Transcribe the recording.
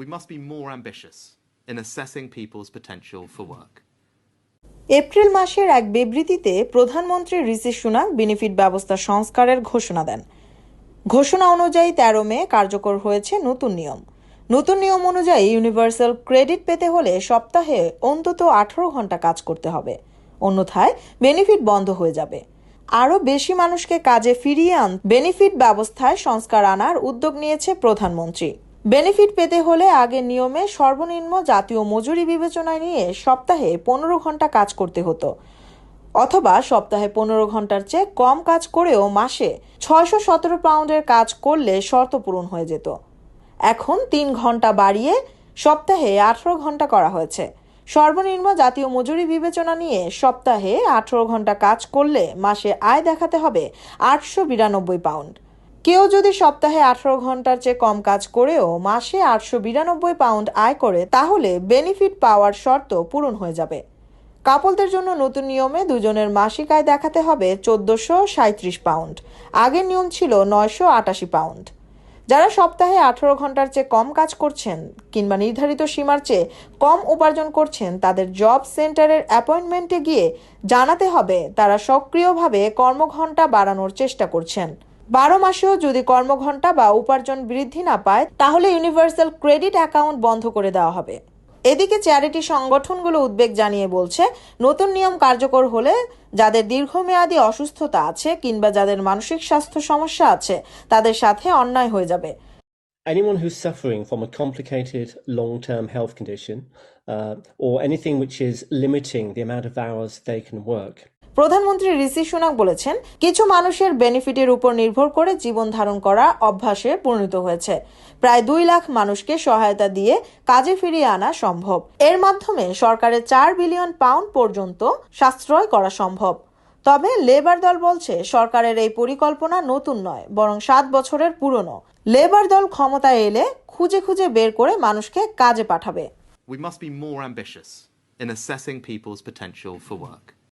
We must be more ambitious in assessing people's potential for work. April মাসের এক বিবৃতিতে প্রধানমন্ত্রী ঋষি সুনাক বেনিফিট ব্যবস্থা সংস্কারের ঘোষণা দেন। ঘোষণা অনুযায়ী তেরো মে কার্যকর হয়েছে নতুন নিয়ম। নতুন নিয়ম অনুযায়ী ইউনিভার্সাল ক্রেডিট পেতে হলে সপ্তাহে অন্তত আঠারো ঘণ্টা কাজ করতে হবে। অন্যথায় বেনিফিট বন্ধ হয়ে যাবে। আরও বেশি মানুষকে কাজে ফিরিয়ে আন বেনিফিট ব্যবস্থায় সংস্কার আনার উদ্যোগ নিয়েছে প্রধানমন্ত্রী। বেনিফিট পেতে হলে আগের নিয়মে সর্বনিম্ন জাতীয় মজুরি বিবেচনায় নিয়ে সপ্তাহে পনেরো ঘণ্টা কাজ করতে হতো। অথবা সপ্তাহে পনেরো ঘণ্টার চেয়ে কম কাজ করেও মাসে ছয়শো সতেরো পাউন্ডের কাজ করলে শর্ত পূরণ হয়ে যেত। এখন তিন ঘণ্টা বাড়িয়ে সপ্তাহে আঠারো ঘণ্টা করা হয়েছে। সর্বনিম্ন জাতীয় মজুরি বিবেচনা নিয়ে সপ্তাহে আঠারো ঘণ্টা কাজ করলে মাসে আয় দেখাতে হবে আটশো বিরানব্বই পাউন্ড। কেউ যদি সপ্তাহে আঠারো ঘণ্টার চেয়ে কম কাজ করেও মাসে আটশো বিরানব্বই পাউন্ড আয় করে, তাহলে বেনিফিট পাওয়ার শর্ত পূরণ হয়ে যাবে। কাপলদের জন্য নতুন নিয়মে দুজনের মাসিক আয় দেখাতে হবে চোদ্দশো সাঁত্রিশ পাউন্ড, আগের নিয়ম ছিল নয়শো আটাশি পাউন্ড। যারা সপ্তাহে আঠারো ঘণ্টার চেয়ে কম কাজ করছেন কিংবা নির্ধারিত সীমার চেয়ে কম উপার্জন করছেন, তাদের জব সেন্টারের অ্যাপয়েন্টমেন্টে গিয়ে জানাতে হবে তারা সক্রিয়ভাবে কর্মঘণ্টা বাড়ানোর চেষ্টা করছেন। বারো মাসেও যদি কর্মঘণ্টা বা উপার্জন বৃদ্ধি না পায় তাহলে ইউনিভার্সাল ক্রেডিট অ্যাকাউন্ট বন্ধ করে দেওয়া হবে এদিকে চ্যারিটি সংগঠনগুলো উদ্বেগ জানিয়ে বলছে নতুন নিয়ম কার্যকর হলে যাদের দীর্ঘমেয়াদী অসুস্থতা আছে কিংবা যাদের মানসিক স্বাস্থ্য সমস্যা আছে তাদের সাথে অন্যায় হয়ে যাবে anyone who's suffering from a complicated long term health condition uh, or anything which is limiting the amount of hours they can work. প্রধানমন্ত্রী ঋষি সুনাক বলেছেন, কিছু মানুষের বেনিফিটের উপর নির্ভর করে জীবন ধারণ করা অভ্যাসে পরিণত হয়েছে। প্রায় দুই লাখ মানুষকে সহায়তা দিয়ে কাজে ফিরিয়ে আনা সম্ভব। এর মাধ্যমে সরকারের চার বিলিয়ন পাউন্ড পর্যন্ত সাশ্রয় করা সম্ভব। তবে লেবার দল বলছে, সরকারের এই পরিকল্পনা নতুন নয়, বরং সাত বছরের পুরনো। লেবার দল ক্ষমতায় এলে খুঁজে খুঁজে বের করে মানুষকে কাজে পাঠাবে। We must be more ambitious in assessing people's potential for work.